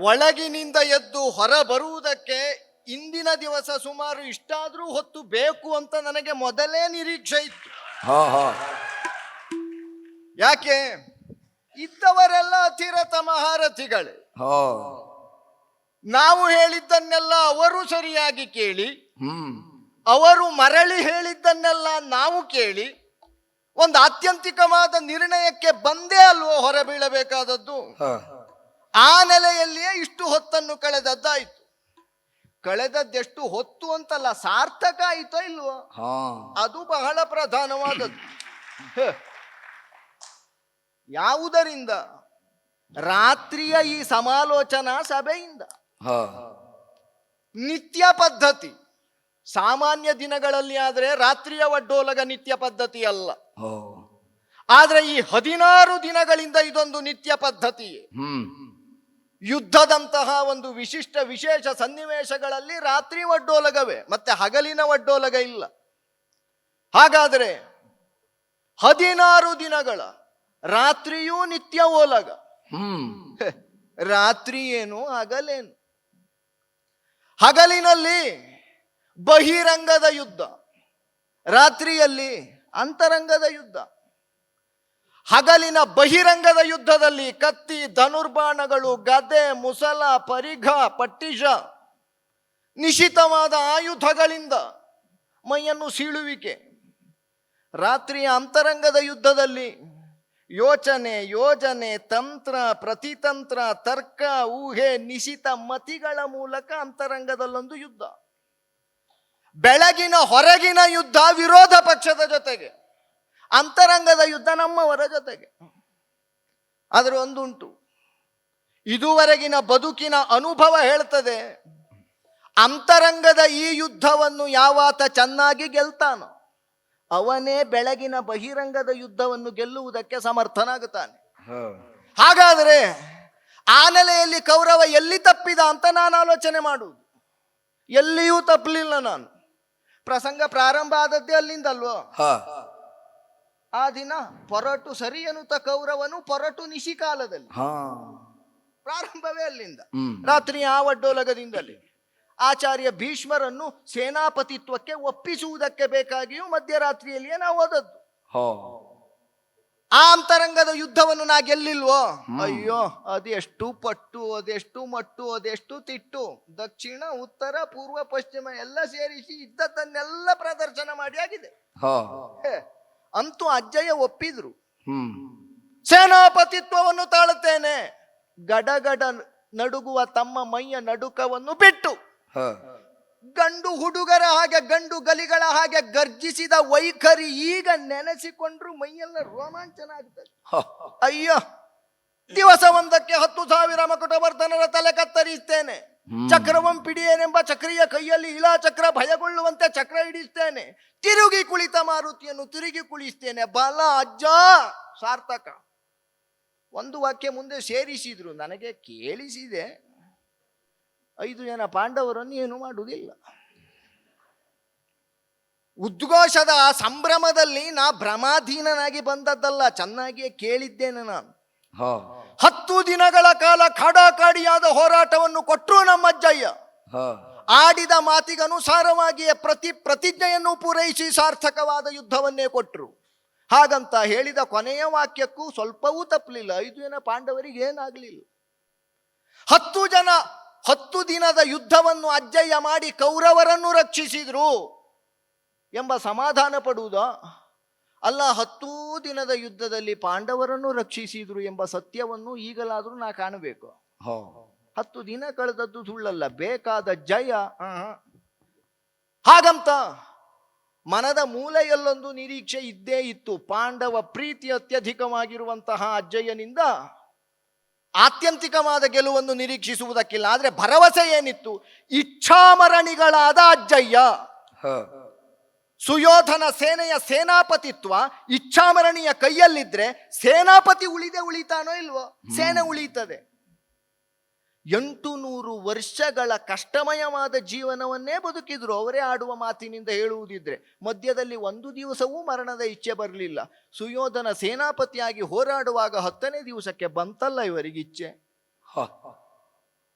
ಒಳಗಿನಿಂದ ಎದ್ದು ಹೊರ ಬರುವುದಕ್ಕೆ ಇಂದಿನ ದಿವಸ ಸುಮಾರು ಇಷ್ಟಾದರೂ ಹೊತ್ತು ಬೇಕು ಅಂತ ನನಗೆ ಮೊದಲೇ ನಿರೀಕ್ಷೆ ಇತ್ತು. ಹಾ ಹಾ. ಯಾಕೆ? ಇದ್ದವರೆಲ್ಲ ಅತಿರಥ ಮಹಾರಥಿಗಳೇ. ಹಾ. ನಾವು ಹೇಳಿದ್ದನ್ನೆಲ್ಲ ಅವರು ಸರಿಯಾಗಿ ಕೇಳಿ ಅವರು ಮರಳಿ ಹೇಳಿದ್ದನ್ನೆಲ್ಲ ನಾವು ಕೇಳಿ ಒಂದು ಆತ್ಯಂತಿಕವಾದ ನಿರ್ಣಯಕ್ಕೆ ಬಂದೇ ಅಲ್ವೋ ಹೊರಬೀಳಬೇಕಾದದ್ದು? ಹಾ. ಆ ನೆಲೆಯಲ್ಲಿಯೇ ಇಷ್ಟು ಹೊತ್ತನ್ನು ಕಳೆದದ್ದಾಯ್ತು. ಕಳೆದದ್ದೆಷ್ಟು ಹೊತ್ತು ಅಂತಲ್ಲ ಸಾರ್ಥಕ ಆಯಿತೋ ಇಲ್ವೋ? ಹಾ. ಅದು ಬಹಳ ಪ್ರಧಾನವಾದದ್ದು. ಯಾವುದರಿಂದ? ರಾತ್ರಿಯ ಈ ಸಮಾಲೋಚನಾ ಸಭೆಯಿಂದ. ಹಾ. ನಿತ್ಯ ಪದ್ಧತಿ. ಸಾಮಾನ್ಯ ದಿನಗಳಲ್ಲಿ ಆದರೆ ರಾತ್ರಿಯ ಒಡ್ಡೋಲಗ ನಿತ್ಯ ಪದ್ಧತಿ ಅಲ್ಲ. ಆದರೆ ಆದ್ರೆ ಈ ಹದಿನಾರು ದಿನಗಳಿಂದ ಇದೊಂದು ನಿತ್ಯ ಪದ್ಧತಿಯೇ ಹ್ಮ್. ಯುದ್ಧದಂತಹ ಒಂದು ವಿಶಿಷ್ಟ ವಿಶೇಷ ಸನ್ನಿವೇಶಗಳಲ್ಲಿ ರಾತ್ರಿ ಒಡ್ಡೋಲಗವೇ ಮತ್ತೆ ಹಗಲಿನ ಒಡ್ಡೋಲಗ ಇಲ್ಲ. ಹಾಗಾದರೆ ಹದಿನಾರು ದಿನಗಳ ರಾತ್ರಿಯೂ ನಿತ್ಯ ಓಲಗ. ಹ್ಮ್. ರಾತ್ರಿ ಏನು ಹಗಲೇನು? ಹಗಲಿನಲ್ಲಿ ಬಹಿರಂಗದ ಯುದ್ಧ ರಾತ್ರಿಯಲ್ಲಿ ಅಂತರಂಗದ ಯುದ್ಧ. ಹಗಲಿನ ಬಹಿರಂಗದ ಯುದ್ಧದಲ್ಲಿ ಕತ್ತಿ, ಧನುರ್ಬಾಣಗಳು, ಗದೆ, ಮುಸಲ, ಪರಿಘ ಪಟ್ಟಿಷ ನಿಶಿತವಾದ ಆಯುಧಗಳಿಂದ ಮೈಯನ್ನು ಸೀಳುವಿಕೆ. ರಾತ್ರಿಯ ಅಂತರಂಗದ ಯುದ್ಧದಲ್ಲಿ ಯೋಚನೆ, ಯೋಜನೆ, ತಂತ್ರ, ಪ್ರತಿತಂತ್ರ, ತರ್ಕ, ಊಹೆ, ನಿಶಿತ ಮತಿಗಳ ಮೂಲಕ ಅಂತರಂಗದಲ್ಲೊಂದು ಯುದ್ಧ. ಬೆಳಗಿನ ಹೊರಗಿನ ಯುದ್ಧ ವಿರೋಧ ಪಕ್ಷದ ಜೊತೆಗೆ. ಅಂತರಂಗದ ಯುದ್ಧ ನಮ್ಮವರ ಜೊತೆಗೆ. ಆದರೆ ಒಂದುಂಟು. ಇದುವರೆಗಿನ ಬದುಕಿನ ಅನುಭವ ಹೇಳ್ತದೆ ಅಂತರಂಗದ ಈ ಯುದ್ಧವನ್ನು ಯಾವಾತ ಚೆನ್ನಾಗಿ ಗೆಲ್ತಾನೋ ಅವನೇ ಬೆಳಗಿನ ಬಹಿರಂಗದ ಯುದ್ಧವನ್ನು ಗೆಲ್ಲುವುದಕ್ಕೆ ಸಮರ್ಥನಾಗುತ್ತಾನೆ. ಹಾಗಾದರೆ ಆ ನೆಲೆಯಲ್ಲಿ ಕೌರವ ಎಲ್ಲಿ ತಪ್ಪಿದ ಅಂತ ನಾನು ಆಲೋಚನೆ ಮಾಡುವುದು. ಎಲ್ಲಿಯೂ ತಪ್ಪಲಿಲ್ಲ ನಾನು. ಪ್ರಸಂಗ ಪ್ರಾರಂಭ ಆದದ್ದೇ ಅಲ್ಲಿಂದಲ್ವೋ? ಆ ದಿನ ಪೊರಟು ಸರಿ ಅನ್ನುತ್ತ ಕೌರವನು ಪೊರಟು ನಿಶಿಕಾಲದಲ್ಲಿ ಹಾ. ಪ್ರಾರಂಭವೇ ಅಲ್ಲಿಂದ. ರಾತ್ರಿ ಆ ಒಡ್ಡೋಲಗದಿಂದಲೇ ಆಚಾರ್ಯ ಭೀಷ್ಮರನ್ನು ಸೇನಾಪತಿತ್ವಕ್ಕೆ ಒಪ್ಪಿಸುವುದಕ್ಕೆ ಬೇಕಾಗಿಯೂ ಮಧ್ಯರಾತ್ರಿಯಲ್ಲಿಯೇ ನಾವು ಓದದ್ದು ಆ ಅಂತರಂಗದ ಯುದ್ಧವನ್ನು ನಾ ಗೆಲ್ಲಿಲ್ವೋ? ಅಯ್ಯೋ ಅದೆಷ್ಟು ಪಟ್ಟು ಅದೆಷ್ಟು ಮಟ್ಟು ಅದೆಷ್ಟು ತಿಟ್ಟು. ದಕ್ಷಿಣ ಉತ್ತರ ಪೂರ್ವ ಪಶ್ಚಿಮ ಎಲ್ಲ ಸೇರಿಸಿ ಇದ್ದದ್ದನ್ನೆಲ್ಲ ಪ್ರದರ್ಶನ ಮಾಡಿ ಆಗಿದೆ. ಅಂತೂ ಅಜ್ಜಯ್ಯ ಒಪ್ಪಿದ್ರು. ಸೇನಾಪತಿತ್ವವನ್ನು ತಾಳುತ್ತೇನೆ. ಗಡಗಡ ನಡುಗುವ ತಮ್ಮ ಮೈಯ ನಡುಕವನ್ನು ಬಿಟ್ಟು. ಹಾ. ಗಂಡು ಹುಡುಗರ ಹಾಗೆ ಗಂಡು ಗಲಿಗಳ ಹಾಗೆ ಗರ್ಜಿಸಿದ ವೈಖರಿ ಈಗ ನೆನೆಸಿಕೊಂಡ್ರು ಮೈಯೆಲ್ಲ ರೋಮಾಂಚನ ಆಗ್ತದೆ ಅಯ್ಯ ದಿವಸ ಒಂದಕ್ಕೆ ಹತ್ತು ಸಾವಿರ ಮಕುಟವರ್ಧನರ ತಲೆ ಕತ್ತರಿಸ್ತೇನೆ. ಚಕ್ರವಂ ಪಿಡಿಯೇನೆಂಬ ಚಕ್ರಿಯ ಕೈಯಲ್ಲಿ ಇಲಾ ಚಕ್ರ ಭಯಗೊಳ್ಳುವಂತೆ ಚಕ್ರ ಹಿಡಿಸ್ತೇನೆ. ತಿರುಗಿ ಕುಳಿತ ಮಾರುತಿಯನ್ನು ತಿರುಗಿ ಕುಳಿಸ್ತೇನೆ. ಬಲ ಅಜ್ಜ! ಸಾರ್ಥಕ. ಒಂದು ವಾಕ್ಯ ಮುಂದೆ ಸೇರಿಸಿದ್ರು. ನನಗೆ ಕೇಳಿಸಿದೆ. ಐದು ಜನ ಪಾಂಡವರನ್ನು ಏನು ಮಾಡುವುದಿಲ್ಲ. ಉದ್ಘೋಷದ ಸಂಭ್ರಮದಲ್ಲಿ ನಾ ಭ್ರಮಾಧೀನನಾಗಿ ಬಂದದ್ದಲ್ಲ ಚೆನ್ನಾಗಿಯೇ ಕೇಳಿದ್ದೇನೆ ನಾನು. ಹತ್ತು ದಿನಗಳ ಕಾಲ ಕಾಡಾಕಾಡಿಯಾದ ಹೋರಾಟವನ್ನು ಕೊಟ್ಟರು ನಮ್ಮ ಅಜ್ಜಯ್ಯ ಆಡಿದ ಮಾತಿಗನುಸಾರವಾಗಿಯೇ ಪ್ರತಿ ಪ್ರತಿಜ್ಞೆಯನ್ನು ಪೂರೈಸಿ ಸಾರ್ಥಕವಾದ ಯುದ್ಧವನ್ನೇ ಕೊಟ್ಟರು ಹಾಗಂತ ಹೇಳಿದ ಕೊನೆಯ ವಾಕ್ಯಕ್ಕೂ ಸ್ವಲ್ಪವೂ ತಪ್ಪಲಿಲ್ಲ. ಐದು ಜನ ಪಾಂಡವರಿಗೆ ಏನಾಗಲಿಲ್ಲ. ಹತ್ತು ಜನ ಹತ್ತು ದಿನದ ಯುದ್ಧವನ್ನು ಅಜ್ಜಯ್ಯ ಮಾಡಿ ಕೌರವರನ್ನು ರಕ್ಷಿಸಿದ್ರು ಎಂಬ ಸಮಾಧಾನ ಪಡುವುದ? ಅಲ್ಲ ಹತ್ತೂ ದಿನದ ಯುದ್ಧದಲ್ಲಿ ಪಾಂಡವರನ್ನು ರಕ್ಷಿಸಿದ್ರು ಎಂಬ ಸತ್ಯವನ್ನು ಈಗಲಾದರೂ ನಾ ಕಾಣಬೇಕು. ಹತ್ತು ದಿನ ಕಳೆದದ್ದು ಸುಳ್ಳಲ್ಲ ಬೇಕಾದ ಜಯ. ಹಾಗಂತ ಮನದ ಮೂಲೆಯಲ್ಲೊಂದು ನಿರೀಕ್ಷೆ ಇದ್ದೇ ಇತ್ತು. ಪಾಂಡವ ಪ್ರೀತಿ ಅತ್ಯಧಿಕವಾಗಿರುವಂತಹ ಅಜ್ಜಯ್ಯನಿಂದ ಆತ್ಯಂತಿಕವಾದ ಗೆಲುವನ್ನು ನಿರೀಕ್ಷಿಸುವುದಕ್ಕಿಲ್ಲ ಆದರೆ ಭರವಸೆ ಏನಿತ್ತು? ಇಚ್ಛಾಮರಣಿಗಳಾದ ಅಜ್ಜಯ್ಯ. ಹಾ. ಸುಯೋಧನ ಸೇನೆಯ ಸೇನಾಪತಿತ್ವ ಇಚ್ಛಾಮರಣಿಯ ಕೈಯಲ್ಲಿದ್ರೆ ಸೇನಾಪತಿ ಉಳಿದೆ ಉಳಿತಾನೋ ಇಲ್ವೋ? ಸೇನೆ ಉಳಿತದೆ. ಎಂಟು ನೂರು ವರ್ಷಗಳ ಕಷ್ಟಮಯವಾದ ಜೀವನವನ್ನೇ ಬದುಕಿದ್ರು. ಅವರೇ ಆಡುವ ಮಾತಿನಿಂದ ಹೇಳುವುದಿದ್ರೆ ಮಧ್ಯದಲ್ಲಿ ಒಂದು ದಿವಸವೂ ಮರಣದ ಇಚ್ಛೆ ಬರಲಿಲ್ಲ. ಸುಯೋಧನ ಸೇನಾಪತಿಯಾಗಿ ಹೋರಾಡುವಾಗ ಹತ್ತನೇ ದಿವಸಕ್ಕೆ ಬಂತಲ್ಲ ಇವರಿಗೆ ಇಚ್ಛೆ?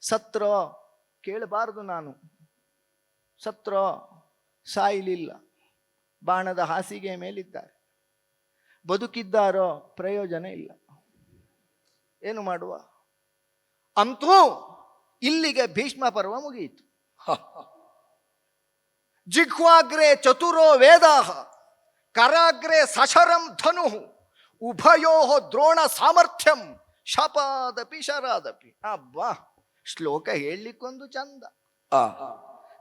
ಸತ್ರೋ ಕೇಳಬಾರದು ನಾನು. ಸತ್ರ ಸಾಯಲಿಲ್ಲ. ಬಾಣದ ಹಾಸಿಗೆ ಮೇಲಿದ್ದಾರೆ. ಬದುಕಿದ್ದಾರೋ ಪ್ರಯೋಜನ ಇಲ್ಲ. ಏನು ಮಾಡುವ? ಅಂತೂ ಇಲ್ಲಿಗೆ ಭೀಷ್ಮ ಪರ್ವ ಮುಗಿಯಿತು. ಜಿಹ್ವಾಗ್ರೆ ಚತುರೋ ವೇದಾಹ ಕರಾಗ್ರೆ ಸಶರಂ ಧನು ಉಭಯೋ ದ್ರೋಣ ಸಾಮರ್ಥ್ಯಂ ಶಪಾದಪಿ ಶರಾದಪಿ. ಅಬ್ಬಾ ಶ್ಲೋಕ ಹೇಳಲಿಕ್ಕೊಂದು ಚಂದ.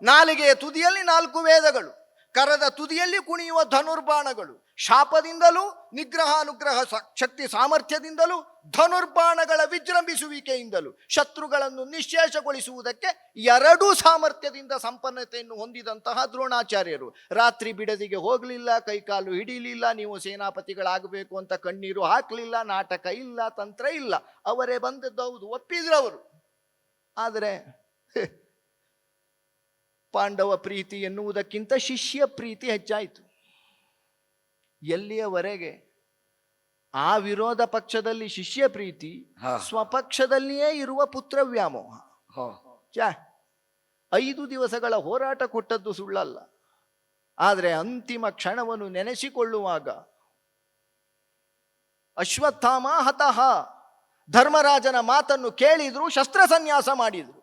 ನಾಲಿಗೆಯ ತುದಿಯಲ್ಲಿ ನಾಲ್ಕು ವೇದಗಳು. ಕರದ ತುದಿಯಲ್ಲಿ ಕುಣಿಯುವ ಧನುರ್ಬಾಣಗಳು, ಶಾಪದಿಂದಲೂ ನಿಗ್ರಹಾನುಗ್ರಹ ಶಕ್ತಿ ಸಾಮರ್ಥ್ಯದಿಂದಲೂ ಧನುರ್ಬಾಣಗಳ ವಿಜೃಂಭಿಸುವಿಕೆಯಿಂದಲೂ, ಶತ್ರುಗಳನ್ನು ನಿಶ್ಶೇಷಗೊಳಿಸುವುದಕ್ಕೆ ಎರಡೂ ಸಾಮರ್ಥ್ಯದಿಂದ ಸಂಪನ್ನತೆಯನ್ನು ಹೊಂದಿದಂತಹ ದ್ರೋಣಾಚಾರ್ಯರು. ರಾತ್ರಿ ಬಿಡದಿಗೆ ಹೋಗಲಿಲ್ಲ, ಕೈಕಾಲು ಹಿಡಿಲಿಲ್ಲ, ನೀವು ಸೇನಾಪತಿಗಳಾಗಬೇಕು ಅಂತ ಕಣ್ಣೀರು ಹಾಕಲಿಲ್ಲ, ನಾಟಕ ಇಲ್ಲ, ತಂತ್ರ ಇಲ್ಲ, ಅವರೇ ಬಂದದ್ದು ಹೌದು ಒಪ್ಪಿದ್ರವರು ಆದರೆ ಪಾಂಡವ ಪ್ರೀತಿ ಎನ್ನುವುದಕ್ಕಿಂತ ಶಿಷ್ಯ ಪ್ರೀತಿ ಹೆಚ್ಚಾಯಿತು. ಎಲ್ಲಿಯವರೆಗೆ ಆ ವಿರೋಧ ಪಕ್ಷದಲ್ಲಿ ಶಿಷ್ಯ ಪ್ರೀತಿ ಸ್ವಪಕ್ಷದಲ್ಲಿಯೇ ಇರುವ ಪುತ್ರ ವ್ಯಾಮೋಹ. ಐದು ದಿವಸಗಳ ಹೋರಾಟ ಕೊಟ್ಟದ್ದು ಸುಳ್ಳಲ್ಲ. ಆದರೆ ಅಂತಿಮ ಕ್ಷಣವನ್ನು ನೆನೆಸಿಕೊಳ್ಳುವಾಗ ಅಶ್ವತ್ಥಾಮ ಹತಃ ಧರ್ಮರಾಜನ ಮಾತನ್ನು ಕೇಳಿದ್ರು ಶಸ್ತ್ರ ಸನ್ಯಾಸ ಮಾಡಿದ್ರು.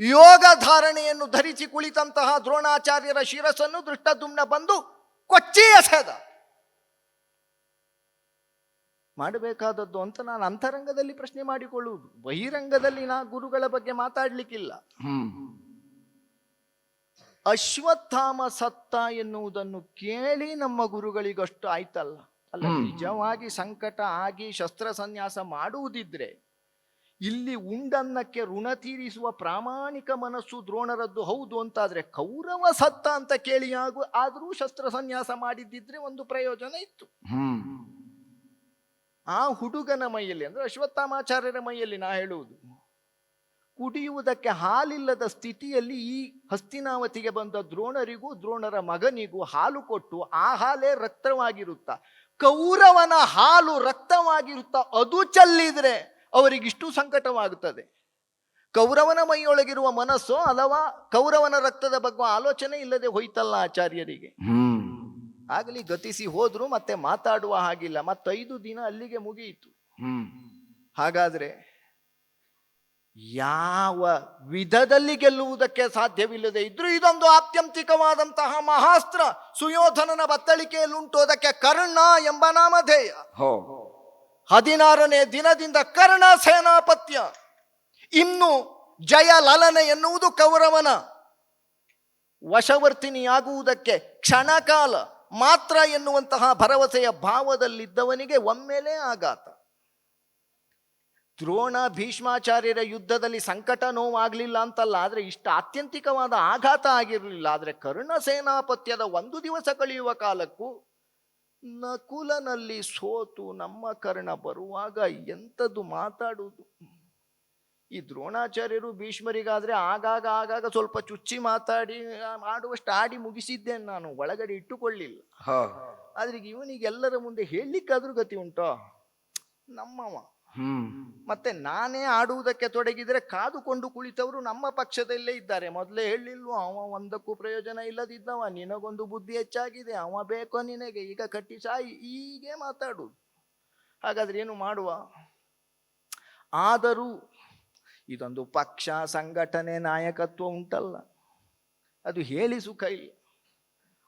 ಯೋಗ ಧಾರಣೆಯನ್ನು ಧರಿಸಿ ಕುಳಿತಂತಹ ದ್ರೋಣಾಚಾರ್ಯರ ಶಿರಸ್ಸನ್ನು ದೃಷ್ಟದುಮ್ನ ಬಂದು ಕೊಚ್ಚಿ ಎಸೆದ. ಮಾಡಬೇಕಾದದ್ದು ಅಂತ ನಾನು ಅಂತರಂಗದಲ್ಲಿ ಪ್ರಶ್ನೆ ಮಾಡಿಕೊಳ್ಳುವುದು. ಬಹಿರಂಗದಲ್ಲಿ ನಾ ಗುರುಗಳ ಬಗ್ಗೆ ಮಾತಾಡ್ಲಿಕ್ಕಿಲ್ಲ. ಅಶ್ವತ್ಥಾಮ ಸತ್ತ ಎನ್ನುವುದನ್ನು ಕೇಳಿ ನಮ್ಮ ಗುರುಗಳಿಗಷ್ಟು ಆಯ್ತಲ್ಲ. ಅಲ್ಲ ನಿಜವಾಗಿ ಸಂಕಟ ಆಗಿ ಶಸ್ತ್ರ ಸನ್ಯಾಸ ಮಾಡುವುದಿದ್ರೆ ಇಲ್ಲಿ ಉಂಡನ್ನಕ್ಕೆ ಋಣ ತೀರಿಸುವ ಪ್ರಾಮಾಣಿಕ ಮನಸ್ಸು ದ್ರೋಣರದ್ದು ಹೌದು ಅಂತಾದರೆ ಕೌರವ ಸತ್ತ ಅಂತ ಕೇಳಿ ಆಗು ಆದರೂ ಶಸ್ತ್ರ ಸನ್ಯಾಸ ಮಾಡಿದ್ದಿದ್ರೆ ಒಂದು ಪ್ರಯೋಜನ ಇತ್ತು. ಆ ಹುಡುಗನ ಮೈಯಲ್ಲಿ ಅಂದ್ರೆ ಅಶ್ವತ್ಥಾಮಾಚಾರ್ಯರ ಮೈಯಲ್ಲಿ ನಾ ಹೇಳುವುದು ಕುಡಿಯುವುದಕ್ಕೆ ಹಾಲಿಲ್ಲದ ಸ್ಥಿತಿಯಲ್ಲಿ ಈ ಹಸ್ತಿನಾವತಿಗೆ ಬಂದ ದ್ರೋಣರಿಗೂ ದ್ರೋಣರ ಮಗನಿಗೂ ಹಾಲು ಕೊಟ್ಟು ಆ ಹಾಲೇ ರಕ್ತವಾಗಿರುತ್ತ? ಕೌರವನ ಹಾಲು ರಕ್ತವಾಗಿರುತ್ತ? ಅದು ಚೆಲ್ಲಿದ್ರೆ ಅವರಿಗಿಷ್ಟು ಸಂಕಟವಾಗುತ್ತದೆ. ಕೌರವನ ಮೈಯೊಳಗಿರುವ ಮನಸ್ಸು ಅಥವಾ ಕೌರವನ ರಕ್ತದ ಬಗ್ಗೆ ಆಲೋಚನೆ ಇಲ್ಲದೆ ಹೋಯ್ತಲ್ಲ ಆಚಾರ್ಯರಿಗೆ? ಹ್ಮ್. ಆಗಲಿ ಗತಿಸಿ ಹೋದ್ರು ಮತ್ತೆ ಮಾತಾಡುವ ಹಾಗಿಲ್ಲ. ಮತ್ತೈದು ದಿನ ಅಲ್ಲಿಗೆ ಮುಗಿಯಿತು. ಹಾಗಾದ್ರೆ ಯಾವ ವಿಧದಲ್ಲಿ ಗೆಲ್ಲುವುದಕ್ಕೆ ಸಾಧ್ಯವಿಲ್ಲದೆ ಇದ್ರೂ ಇದೊಂದು ಆತ್ಯಂತಿಕವಾದಂತಹ ಮಹಾಸ್ತ್ರ. ಸುಯೋಧನನ ಬತ್ತಳಿಕೆಯಲ್ಲುಂಟು ಅದಕ್ಕೆ ಕರ್ಣ ಎಂಬ ನಾಮಧೇಯ. ಹೋ. ಹದಿನಾರನೇ ದಿನದಿಂದ ಕರ್ಣ ಸೇನಾಪತ್ಯ. ಇನ್ನು ಜಯ ಲಲನೆ ಎನ್ನುವುದು ಕೌರವನ. ವಶವರ್ತಿನಿಯಾಗುವುದಕ್ಕೆ ಕ್ಷಣಕಾಲ ಮಾತ್ರ ಎನ್ನುವಂತಹ ಭರವಸೆಯ ಭಾವದಲ್ಲಿದ್ದವನಿಗೆ ಒಮ್ಮೆಲೇ ಆಘಾತ. ದ್ರೋಣ ಭೀಷ್ಮಾಚಾರ್ಯರ ಯುದ್ಧದಲ್ಲಿ ಸಂಕಟ ನೋವಾಗಲಿಲ್ಲ ಅಂತಲ್ಲ, ಆದರೆ ಇಷ್ಟ ಆತ್ಯಂತಿಕವಾದ ಆಘಾತ ಆಗಿರಲಿಲ್ಲ. ಆದರೆ ಕರ್ಣ ಸೇನಾಪತ್ಯದ ಒಂದು ದಿವಸ ಕಳೆಯುವ ಕಾಲಕ್ಕೂ ನಕುಲನಲ್ಲಿ ಸೋತು ನಮ್ಮ ಕರ್ಣ ಬರುವಾಗ ಎಂಥದ್ದು ಮಾತಾಡುವುದು? ಈ ದ್ರೋಣಾಚಾರ್ಯರು ಭೀಷ್ಮರಿಗಾದ್ರೆ ಆಗಾಗ ಆಗಾಗ ಸ್ವಲ್ಪ ಚುಚ್ಚಿ ಮಾತಾಡಿ ಮಾಡುವಷ್ಟು ಆಡಿ ಮುಗಿಸಿದ್ದೇನೆ ನಾನು ಒಳಗಡೆ ಇಟ್ಟುಕೊಳ್ಳಿಲ್ಲ. ಆದ್ರೆ ಇವನಿಗೆಲ್ಲರ ಇವನಿಗೆ ಎಲ್ಲರ ಮುಂದೆ ಹೇಳಲಿಕ್ಕಾದ್ರೂ ಗತಿ ಉಂಟೋ? ನಮ್ಮವ. ಮತ್ತೆ ನಾನೇ ಆಡುವುದಕ್ಕೆ ತೊಡಗಿದರೆ ಕಾದುಕೊಂಡು ಕುಳಿತವರು ನಮ್ಮ ಪಕ್ಷದಲ್ಲೇ ಇದ್ದಾರೆ. ಮೊದಲೇ ಹೇಳಿಲ್ವೋ, ಅವ ಒಂದಕ್ಕೂ ಪ್ರಯೋಜನ ಇಲ್ಲದಿದ್ದವ, ನಿನಗೊಂದು ಬುದ್ಧಿ ಹೆಚ್ಚಾಗಿದೆ, ಅವ ಬೇಕೋ ನಿನಗೆ, ಈಗ ಕಟ್ಟಿ ಸಾಯಿ, ಹೀಗೆ ಮಾತಾಡುವುದು ಹಾಗಾದ್ರೆ ಏನು ಮಾಡುವ? ಆದರೂ ಇದೊಂದು ಪಕ್ಷ, ಸಂಘಟನೆ, ನಾಯಕತ್ವ ಉಂಟಲ್ಲ. ಅದು ಹೇಳಿ ಸುಖ ಇಲ್ಲ.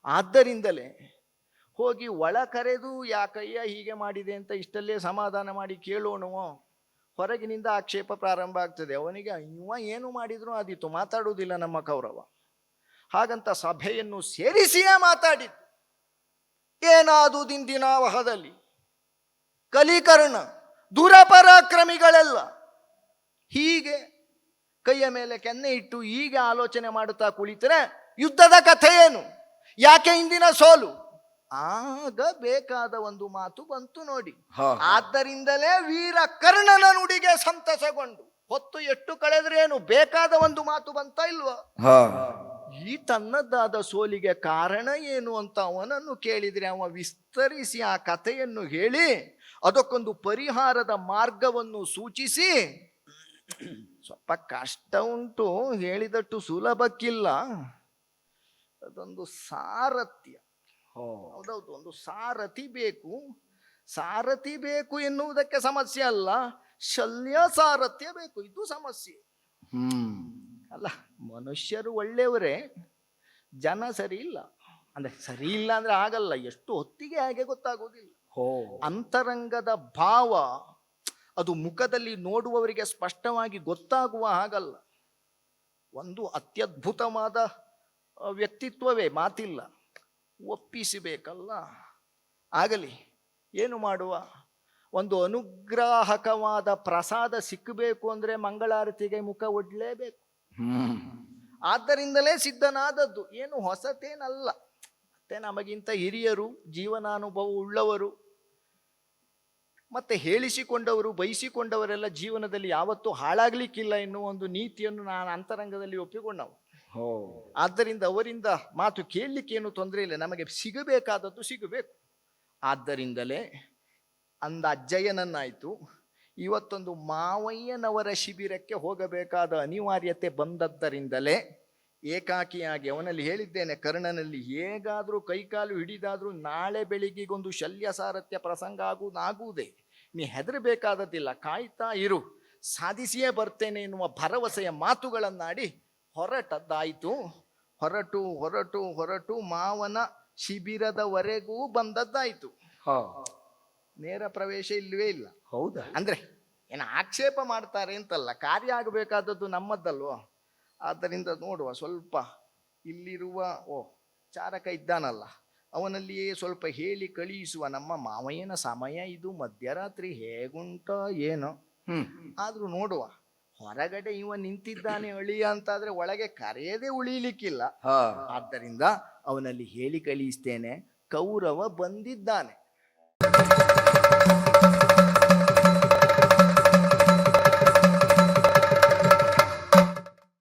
ಆದ್ದರಿಂದಲೇ ಹೋಗಿ ಒಳ ಕರೆದು ಯಾಕಯ್ಯ ಹೀಗೆ ಮಾಡಿದೆ ಅಂತ ಇಷ್ಟಲ್ಲೇ ಸಮಾಧಾನ ಮಾಡಿ ಕೇಳೋಣವೋ ಹೊರಗಿನಿಂದ ಆಕ್ಷೇಪ ಪ್ರಾರಂಭ ಆಗ್ತದೆ. ಅವನಿಗೆ, ಇವ ಏನು ಮಾಡಿದ್ರು ಅದಿತ್ತು ಮಾತಾಡುವುದಿಲ್ಲ ನಮ್ಮ ಕೌರವ. ಹಾಗಂತ ಸಭೆಯನ್ನು ಸೇರಿಸಿಯೇ ಮಾತಾಡಿದ್ದು. ಏನಾದು ವಹದಲ್ಲಿ ಕಲಿಕರ್ಣ, ದುರಪರಾಕ್ರಮಿಗಳೆಲ್ಲ. ಹೀಗೆ ಕೈಯ ಮೇಲೆ ಕೆನ್ನೆ ಇಟ್ಟು ಹೀಗೆ ಆಲೋಚನೆ ಮಾಡುತ್ತಾ ಕುಳಿತರೆ ಯುದ್ಧದ ಕಥೆ ಏನು? ಯಾಕೆ ಇಂದಿನ ಸೋಲು? ಆಗ ಬೇಕಾದ ಒಂದು ಮಾತು ಬಂತು ನೋಡಿ. ಆದ್ದರಿಂದಲೇ ವೀರ ಕರ್ಣನ ನುಡಿಗೆ ಸಂತಸಗೊಂಡು. ಹೊತ್ತು ಎಷ್ಟು ಕಳೆದ್ರೇನು ಬೇಕಾದ ಒಂದು ಮಾತು ಬಂತ ಇಲ್ವಾ? ಈ ತನ್ನದಾದ ಸೋಲಿಗೆ ಕಾರಣ ಏನು ಅಂತ ಅವನನ್ನು ಕೇಳಿದ್ರೆ ಅವ ವಿಸ್ತರಿಸಿ ಆ ಕಥೆಯನ್ನು ಹೇಳಿ ಅದಕ್ಕೊಂದು ಪರಿಹಾರದ ಮಾರ್ಗವನ್ನು ಸೂಚಿಸಿ. ಸ್ವಲ್ಪ ಕಷ್ಟ ಉಂಟು ಹೇಳಿದಟ್ಟು ಸುಲಭಕ್ಕಿಲ್ಲ. ಅದೊಂದು ಸಾರಥ್ಯ. ಹೌದೌದು ಒಂದು ಸಾರಥಿ ಬೇಕು. ಸಾರಥಿ ಬೇಕು ಎನ್ನುವುದಕ್ಕೆ ಸಮಸ್ಯೆ ಅಲ್ಲ ಶಲ್ಯ ಸಾರಥ್ಯ ಬೇಕು ಇದು ಸಮಸ್ಯೆ. ಹ್ಮ್. ಅಲ್ಲ ಮನುಷ್ಯರು ಒಳ್ಳೆಯವರೇ ಜನ ಸರಿ ಇಲ್ಲ. ಅಂದ್ರೆ ಸರಿ ಇಲ್ಲ ಅಂದ್ರೆ ಆಗಲ್ಲ ಎಷ್ಟು ಹೊತ್ತಿಗೆ ಹಾಗೆ ಗೊತ್ತಾಗೋದಿಲ್ಲ ಹೋ. ಅಂತರಂಗದ ಭಾವ ಅದು ಮುಖದಲ್ಲಿ ನೋಡುವವರಿಗೆ ಸ್ಪಷ್ಟವಾಗಿ ಗೊತ್ತಾಗುವ ಹಾಗಲ್ಲ. ಒಂದು ಅತ್ಯದ್ಭುತವಾದ ವ್ಯಕ್ತಿತ್ವವೇ ಮಾತಿಲ್ಲ. ಒಪ್ಪಿಸಬೇಕಲ್ಲ? ಆಗಲಿ ಏನು ಮಾಡುವ? ಒಂದು ಅನುಗ್ರಾಹಕವಾದ ಪ್ರಸಾದ ಸಿಕ್ಕಬೇಕು ಅಂದರೆ ಮಂಗಳಾರತಿಗೆ ಮುಖ ಒಡ್ಲೇಬೇಕು. ಆದ್ದರಿಂದಲೇ ಸಿದ್ಧನಾದದ್ದು. ಏನು ಹೊಸತೇನಲ್ಲ. ಮತ್ತೆ ನಮಗಿಂತ ಹಿರಿಯರು ಜೀವನಾನುಭವ ಉಳ್ಳವರು ಮತ್ತೆ ಹೇಳಿಸಿಕೊಂಡವರು ಬಯಸಿಕೊಂಡವರೆಲ್ಲ ಜೀವನದಲ್ಲಿ ಯಾವತ್ತೂ ಹಾಳಾಗ್ಲಿಕ್ಕಿಲ್ಲ ಎನ್ನುವ ಒಂದು ನೀತಿಯನ್ನು ನಾನು ಅಂತರಂಗದಲ್ಲಿ ಒಪ್ಪಿಕೊಂಡವ. ಆದ್ದರಿಂದ ಅವರಿಂದ ಮಾತು ಕೇಳಲಿಕ್ಕೇನು ತೊಂದರೆ ಇಲ್ಲ, ನಮಗೆ ಸಿಗಬೇಕಾದದ್ದು ಸಿಗಬೇಕು. ಆದ್ದರಿಂದಲೇ ಅಂದ ಅಜ್ಜಯ್ಯನನ್ನಾಯಿತು, ಇವತ್ತೊಂದು ಮಾವಯ್ಯನವರ ಶಿಬಿರಕ್ಕೆ ಹೋಗಬೇಕಾದ ಅನಿವಾರ್ಯತೆ ಬಂದದ್ದರಿಂದಲೇ ಏಕಾಕಿಯಾಗಿ ಅವನಲ್ಲಿ ಹೇಳಿದ್ದೇನೆ, ಕರ್ಣನಲ್ಲಿ ಹೇಗಾದರೂ ಕೈಕಾಲು ಹಿಡಿದಾದರೂ ನಾಳೆ ಬೆಳಿಗ್ಗೆಗೊಂದು ಶಲ್ಯ ಸಾರಥ್ಯ ಪ್ರಸಂಗ ಆಗುವುದಾಗುವುದೇ. ನೀ ಹೆದರಬೇಕಾದದ್ದಿಲ್ಲ, ಕಾಯ್ತಾ ಇರು, ಸಾಧಿಸಿಯೇ ಬರ್ತೇನೆ ಎನ್ನುವ ಭರವಸೆಯ ಮಾತುಗಳನ್ನಾಡಿ ಹೊರಟದ್ದಾಯಿತು. ಹೊರಟು ಹೊರಟು ಹೊರಟು ಮಾವನ ಶಿಬಿರದವರೆಗೂ ಬಂದದ್ದಾಯಿತು. ನೇರ ಪ್ರವೇಶ ಇಲ್ಲವೇ ಇಲ್ಲ. ಹೌದಾ? ಅಂದ್ರೆ ಏನು ಆಕ್ಷೇಪ ಮಾಡ್ತಾರೆ ಅಂತಲ್ಲ ಕಾರ್ಯ ಆಗಬೇಕಾದದ್ದು ನಮ್ಮದ್ದಲ್ವೋ? ಆದ್ದರಿಂದ ನೋಡುವ ಸ್ವಲ್ಪ ಇಲ್ಲಿರುವ ಓ ಚಾರಕ ಇದ್ದಾನಲ್ಲ ಅವನಲ್ಲಿಯೇ ಸ್ವಲ್ಪ ಹೇಳಿ ಕಳುಹಿಸುವ. ನಮ್ಮ ಮಾವಯ್ಯನ ಸಮಯ ಇದು ಮಧ್ಯರಾತ್ರಿ ಹೇಗುಂಟ ಏನೋ? ಆದ್ರೂ ನೋಡುವ. ಹೊರಗಡೆ ಇವ ನಿಂತಿದ್ದಾನೆ ಅಳಿಯ ಅಂತಾದ್ರೆ ಒಳಗೆ ಕರೆಯದೇ ಉಳಿಲಿಕ್ಕಿಲ್ಲ. ಹಾ. ಆದ್ದರಿಂದ ಅವನಲ್ಲಿ ಹೇಳಿ ಕಳಿಸ್ತೇನೆ ಕೌರವ ಬಂದಿದ್ದಾನೆ.